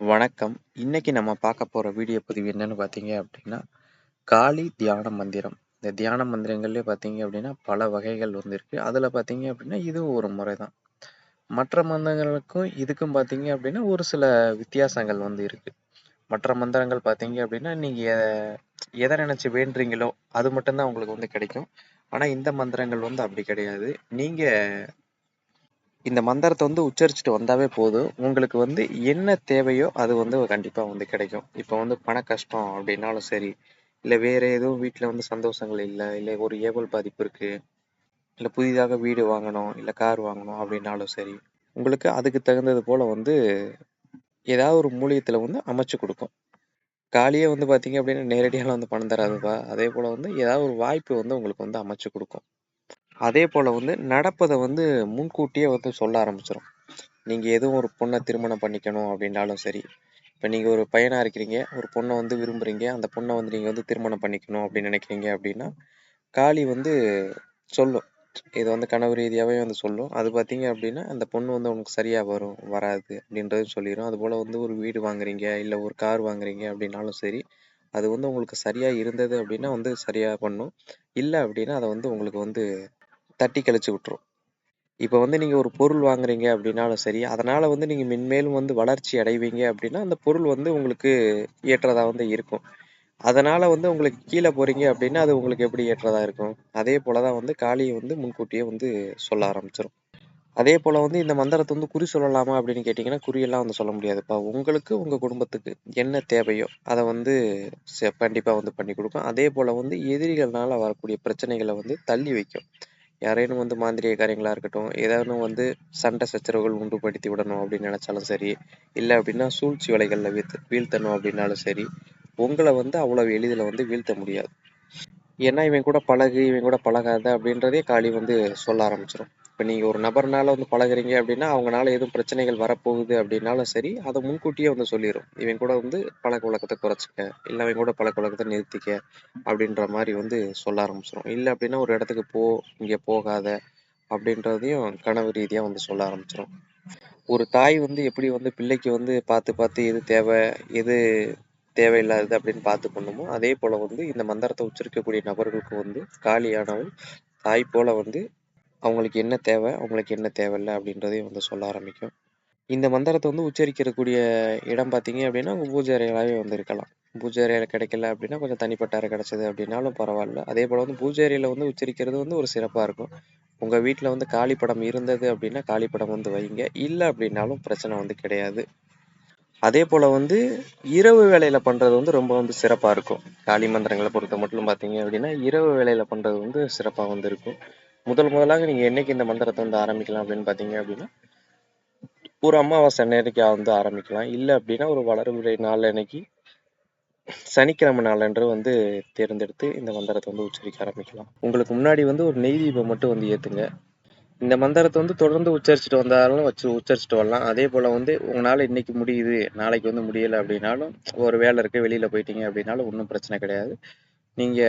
வணக்கம். இன்னைக்கு நம்ம பார்க்க போற வீடியோ பதிவு என்னன்னு பார்த்தீங்க அப்படின்னா, காளி தியான மந்திரம். இந்த தியான மந்திரங்கள்லேயே பார்த்தீங்க அப்படின்னா, பல வகைகள் வந்து இருக்கு. பார்த்தீங்க அப்படின்னா, இதுவும் ஒரு முறை தான். மற்ற மந்திரங்களுக்கும் இதுக்கும் பார்த்தீங்க அப்படின்னா, ஒரு சில வித்தியாசங்கள் வந்து இருக்கு. மற்ற மந்திரங்கள் பார்த்தீங்க அப்படின்னா, நீங்கள் எதை நினச்சி வேண்டுறீங்களோ, அது மட்டும்தான் உங்களுக்கு வந்து கிடைக்கும். ஆனால் இந்த மந்திரங்கள் வந்து அப்படி கிடையாது. நீங்கள் இந்த மந்திரத்தை வந்து உச்சரிச்சுட்டு வந்தாவே போதும். உங்களுக்கு வந்து என்ன தேவையோ அது வந்து கண்டிப்பாக வந்து கிடைக்கும். இப்போ வந்து பண கஷ்டம் அப்படின்னாலும் சரி, இல்லை வேறு எதுவும் வீட்டில் வந்து சந்தோஷங்கள் இல்லை இல்லை ஒரு ஏவல் பாதிப்பு இருக்குது இல்லை புதிதாக வீடு வாங்கணும், இல்லை கார் வாங்கணும் அப்படின்னாலும் சரி, உங்களுக்கு அதுக்கு தகுந்தது போல் வந்து ஏதாவது ஒரு மூலியத்தில் வந்து அமைச்சு கொடுக்கும் காலியே வந்து பார்த்தீங்க அப்படின்னா, நேரடியாக வந்து பணம் தராதுப்பா. அதே போல் வந்து ஏதாவது ஒரு வாய்ப்பு வந்து உங்களுக்கு வந்து அமைச்சு கொடுக்கும் அதே போல் வந்து நடப்பதை வந்து முன்கூட்டியே வந்து சொல்ல ஆரம்பிச்சிடும் நீங்கள் எதுவும் ஒரு பொண்ணை திருமணம் பண்ணிக்கணும் அப்படின்னாலும் சரி, இப்போ நீங்கள் ஒரு பையனாக இருக்கிறீங்க, ஒரு பொண்ணை வந்து விரும்புறீங்க, அந்த பொண்ணை வந்து நீங்கள் வந்து திருமணம் பண்ணிக்கணும் அப்படின்னு நினைக்கிறீங்க அப்படின்னா, காளி வந்து சொல்லும். இது வந்து கனவு ரீதியாகவே வந்து சொல்லும். அது பார்த்தீங்க அப்படின்னா, அந்த பொண்ணு வந்து உனக்கு சரியாக வரும், வராது அப்படின்றது சொல்லிடும் அதுபோல் வந்து ஒரு வீடு வாங்குறீங்க, இல்லை ஒரு கார் வாங்குறீங்க அப்படின்னாலும் சரி, அது வந்து உங்களுக்கு சரியாக இருந்தது அப்படின்னா வந்து சரியாக பண்ணும். இல்லை அப்படின்னா அதை வந்து உங்களுக்கு வந்து தட்டி கழிச்சு விட்டுரும். இப்போ வந்து நீங்க ஒரு பொருள் வாங்குறீங்க அப்படின்னாலும் சரி, அதனால வந்து நீங்க மென்மேலும் வந்து வளர்ச்சி அடைவீங்க அப்படின்னா, அந்த பொருள் வந்து உங்களுக்கு ஏற்றதா வந்து இருக்கும். அதனால வந்து உங்களுக்கு கீழே போறீங்க அப்படின்னா, அது உங்களுக்கு எப்படி ஏற்றதா இருக்கும்? அதே போல தான் வந்து காளியை வந்து முன்கூட்டியே வந்து சொல்ல ஆரம்பிச்சிடும் அதே போல வந்து இந்த மந்திரத்தை வந்து குறி சொல்லலாமா அப்படின்னு கேட்டிங்கன்னா குறியெல்லாம் வந்து சொல்ல முடியாதுப்பா. உங்களுக்கு, உங்க குடும்பத்துக்கு என்ன தேவையோ அதை வந்து கண்டிப்பாக கண்டிப்பா வந்து பண்ணி கொடுக்கும் அதே போல வந்து எதிரிகள்னால் வரக்கூடிய பிரச்சனைகளை வந்து தள்ளி வைக்கும். யாரேனும் வந்து மாந்திரிய காரியங்களா இருக்கட்டும், ஏதேனும் வந்து சண்டை சச்சரவுகள் உண்டுபடுத்தி விடணும் அப்படின்னு நினைச்சாலும் சரி, இல்லை அப்படின்னா சூழ்ச்சி வலைகளில் வீழ்த்த வீழ்த்தணும் அப்படின்னாலும் சரி, உங்களை வந்து அவ்வளவு எளிதில் வந்து வீழ்த்த முடியாது. ஏன்னா இவன் கூட பழகு, இவன் கூட பழகாத அப்படின்றதே காளி வந்து சொல்ல ஆரம்பிச்சிடும் இப்போ நீங்கள் ஒரு நபர்னால வந்து பழகுறீங்க அப்படின்னா, அவங்களால எதுவும் பிரச்சனைகள் வரப்போகுது அப்படின்னாலும் சரி, அதை முன்கூட்டியே வந்து சொல்லிடும் இவன் கூட வந்து பழக்க வழக்கத்தை குறைச்சிக்க இல்லை அவன் கூட பழக்க வழக்கத்தை நிறுத்திக்க அப்படின்ற மாதிரி வந்து சொல்ல ஆரம்பிச்சிடும் இல்லை அப்படின்னா ஒரு இடத்துக்கு போ, இங்கே போகாத அப்படின்றதையும் கனவு ரீதியாக வந்து சொல்ல ஆரம்பிச்சிடும் ஒரு தாய் வந்து எப்படி வந்து பிள்ளைக்கு வந்து பார்த்து பார்த்து எது தேவை, எது தேவையில்லாதது அப்படின்னு பார்த்து பண்ணுமோ, அதே போல் வந்து இந்த மந்திரத்தை உச்சரிக்கக்கூடிய நபர்களுக்கு வந்து காளியானவள் தாய் போல வந்து அவங்களுக்கு என்ன தேவை, அவங்களுக்கு என்ன தேவையில்ல அப்படின்றதையும் வந்து சொல்ல ஆரம்பிக்கும். இந்த மந்திரத்தை வந்து உச்சரிக்கக்கூடிய இடம் பார்த்தீங்க அப்படின்னா, உங்கள் பூஜை அறைகளாவே வந்து இருக்கலாம். பூஜை அறையில் கிடைக்கல அப்படின்னா, கொஞ்சம் தனிப்பட்ட அறை கிடைச்சது அப்படின்னாலும் பரவாயில்ல. அதே போல் வந்து பூஜை அறையில் வந்து உச்சரிக்கிறது வந்து ஒரு சிறப்பாக இருக்கும். உங்கள் வீட்டில் வந்து காளி படம் இருந்தது அப்படின்னா, காளி படம் வந்து வைங்க. இல்லை அப்படின்னாலும் பிரச்சனை வந்து கிடையாது. அதே போல் வந்து இரவு வேலையில் பண்ணுறது வந்து ரொம்ப வந்து சிறப்பாக இருக்கும். காளி மந்திரங்களை பொறுத்த மட்டும் பார்த்தீங்க அப்படின்னா, இரவு வேலையில் பண்ணுறது வந்து சிறப்பாக வந்து இருக்கும். முதல் முதலாக நீங்க என்னைக்கு இந்த மந்திரத்தை வந்து ஆரம்பிக்கலாம் அப்படின்னு பார்த்தீங்க அப்படின்னா, ஒரு அமாவாசை அன்னைக்கு வந்து ஆரம்பிக்கலாம். இல்ல அப்படின்னா ஒரு வளர்முறை நாள் அன்னைக்கு சனிக்கிழமை நாளன்று வந்து தேர்ந்தெடுத்து இந்த மந்திரத்தை வந்து உச்சரிக்க ஆரம்பிக்கலாம். உங்களுக்கு முன்னாடி வந்து ஒரு நெய் தீபம் மட்டும் வந்து ஏத்துங்க. இந்த மந்திரத்தை வந்து தொடர்ந்து உச்சரிச்சுட்டு வந்தாலும் வச்சு உச்சரிச்சுட்டு வரலாம். அதே போல வந்து உங்களால் இன்னைக்கு முடியுது, நாளைக்கு வந்து முடியலை அப்படின்னாலும், ஒரு வேலை இருக்க வெளியில போயிட்டீங்க அப்படின்னாலும் ஒன்றும் பிரச்சனை கிடையாது. நீங்க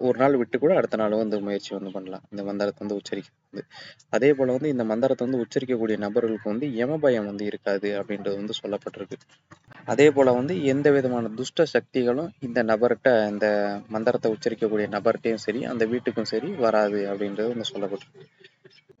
ஒரு நாள் விட்டு கூட அடுத்த நாள் வந்து முயற்சி வந்து பண்ணலாம். இந்த மந்திரத்தை வந்து உச்சரிக்கிறது. அதே போல வந்து இந்த மந்திரத்தை வந்து உச்சரிக்கக்கூடிய நபர்களுக்கு வந்து யமபயம் வந்து இருக்காது அப்படின்றது வந்து சொல்லப்பட்டிருக்கு. அதே போல வந்து எந்த விதமான துஷ்ட சக்திகளும் இந்த நபர்கிட்ட இந்த மந்திரத்தை உச்சரிக்கக்கூடிய நபர்கிட்டையும் சரி, அந்த வீட்டுக்கும் சரி வராது அப்படின்றது வந்து சொல்லப்பட்டிருக்கு.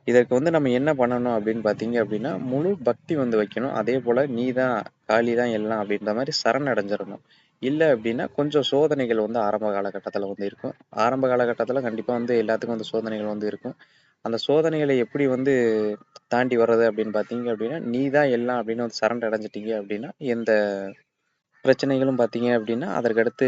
இதற்கு வந்து நம்ம என்ன பண்ணணும் அப்படின்னு பார்த்தீங்க அப்படின்னா, முழு பக்தி வந்து வைக்கணும். அதே போல நீ தான் காளி தான் எல்லாம் அப்படின்ற மாதிரி சரணடைஞ்சிடணும் இல்லை அப்படின்னா கொஞ்சம் சோதனைகள் வந்து ஆரம்ப காலகட்டத்தில் வந்து இருக்கும். ஆரம்ப காலகட்டத்தில் கண்டிப்பாக வந்து எல்லாத்துக்கும் வந்து சோதனைகள் வந்து இருக்கும். அந்த சோதனைகளை எப்படி வந்து தாண்டி வர்றது அப்படின்னு பார்த்தீங்க அப்படின்னா, நீ தான் எல்லாம் அப்படின்னு வந்து சரண்டர் அடைஞ்சிட்டீங்க அப்படின்னா, எந்த பிரச்சனைகளும் பார்த்தீங்க அப்படின்னா, அதற்கடுத்து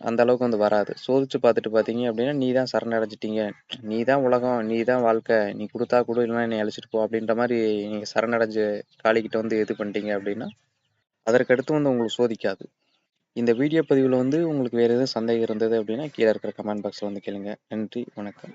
அந்த அளவுக்கு வந்து வராது. சோதிச்சு பார்த்துட்டு பார்த்தீங்க அப்படின்னா, நீ தான் சரணடைஞ்சிட்டீங்க. நீ தான் உலகம், நீ தான் வாழ்க்கை. நீ கொடுத்தா கொடு இல்லைன்னா என்னை அழைச்சிட்டு போ அப்படின்ற மாதிரி நீங்கள் சரணடைஞ்சு காளிக்கிட்ட வந்து இது பண்ணிட்டீங்க அப்படின்னா, அதற்கடுத்து வந்து உங்களுக்கு சோதிக்காது. இந்த வீடியோ பதிவில் வந்து உங்களுக்கு வேறு எதுவும் சந்தேகம் இருந்தது அப்படின்னா, கீழே இருக்கிற கமெண்ட் பாக்ஸில் வந்து கேளுங்க. நன்றி, வணக்கம்.